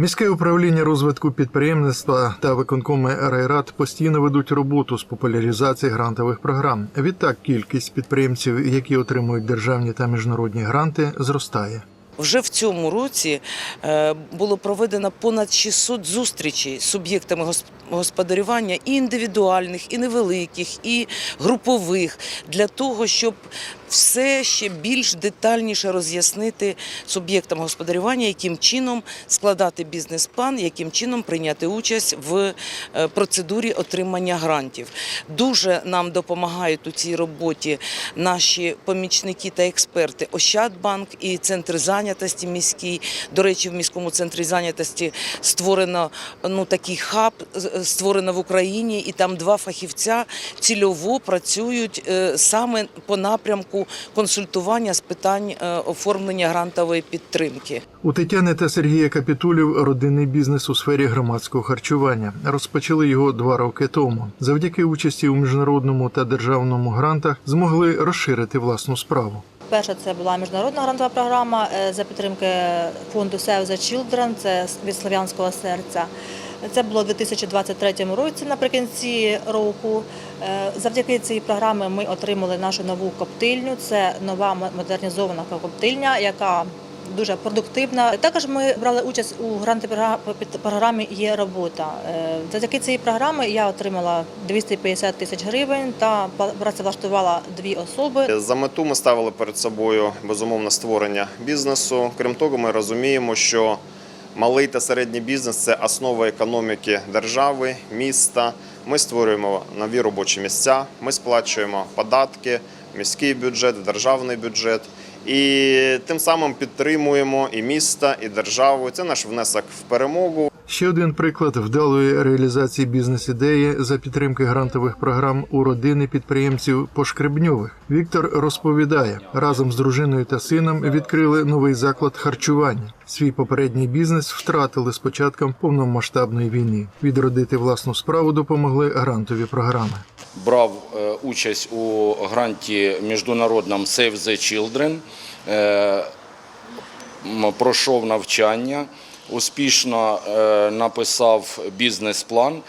Міське управління розвитку підприємництва та виконкоми райрад постійно ведуть роботу з популяризації грантових програм. Відтак кількість підприємців, які отримують державні та міжнародні гранти, зростає. Вже в цьому році е, було проведено понад 600 зустрічей з суб'єктами гос- господарювання і індивідуальних, і невеликих, і групових для того, щоб все ще більш детальніше роз'яснити суб'єктам господарювання, яким чином складати бізнес-план, яким чином прийняти участь в е, процедурі отримання грантів. Дуже нам допомагають у цій роботі наші помічники та експерти Ощадбанк і центр зайнятості міський. До речі, в міському центрі зайнятості створено ну такий хаб, створено в Україні, і там два фахівця цільово працюють е, саме по напрямку консультування з питань е, оформлення грантової підтримки. У Тетяни та Сергія Капітулів родинний бізнес у сфері громадського харчування. Розпочали його два роки тому. Завдяки участі у міжнародному та державному грантах змогли розширити власну справу. Перша це була міжнародна грантова програма е, за підтримки фонду Save the Children, це від Слов'янського серця. Це було у 2023 році наприкінці року. Е, Завдяки цій програмі ми отримали нашу нову коптильню. Це нова модернізована коптильня, яка дуже продуктивна. Також ми брали участь у грантовій програмі Є робота. Е, Завдяки цій програмі я отримала 250 тисяч гривень та працевлаштувала дві особи. За мету ми ставили перед собою безумовно створення бізнесу. Крім того, ми розуміємо, що малий та середній бізнес це основа економіки держави, міста. Ми створюємо нові робочі місця, ми сплачуємо податки, міський бюджет, державний бюджет. І тим самим підтримуємо і міста, і державу. Це наш внесок в перемогу. Ще один приклад вдалої реалізації бізнес-ідеї за підтримки грантових програм у родини підприємців Пошкребньових. Віктор розповідає, разом з дружиною та сином відкрили новий заклад харчування. Свій попередній бізнес втратили з початком повномасштабної війни. Відродити власну справу допомогли грантові програми. Брав е, участь у гранті міжнародному Save the Children, е, пройшов навчання, успішно е, написав бізнес-план,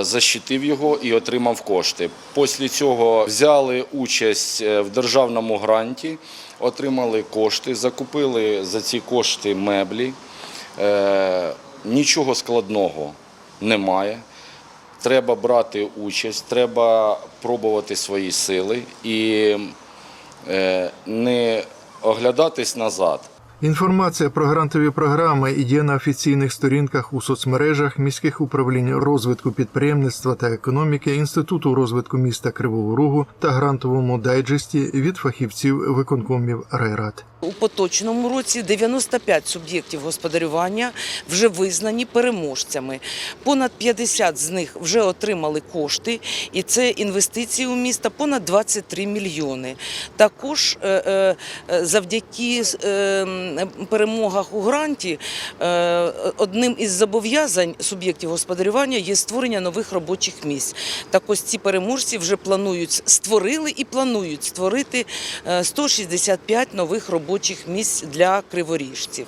защитив його і отримав кошти. Після цього взяли участь в державному гранті, отримали кошти, закупили за ці кошти меблі. Нічого складного немає. Треба брати участь, треба пробувати свої сили і е, не оглядатись назад. Інформація про грантові програми є на офіційних сторінках у соцмережах міських управлінь розвитку підприємництва та економіки, інституту розвитку міста Кривого Рогу та грантовому дайджесті від фахівців виконкомів райрад. У поточному році 95 суб'єктів господарювання вже визнані переможцями. Понад 50 з них вже отримали кошти, і це інвестиції у місто понад 23 мільйони. Також е, е, завдяки е, перемогах у гранті одним із зобов'язань суб'єктів господарювання є створення нових робочих місць. Так ось ці переможці вже планують створили і планують створити е, 165 нових робочих місць для криворіжців.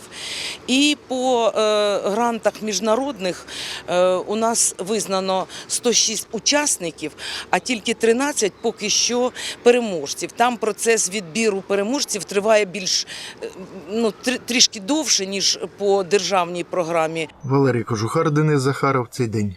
І по е, грантах міжнародних е, у нас визнано 106 учасників, а тільки 13 поки що переможців. Там процес відбіру переможців триває більш е, ну, трі- трішки довше, ніж по державній програмі. Валерій Кожухар, Денис Захаров. Цей день.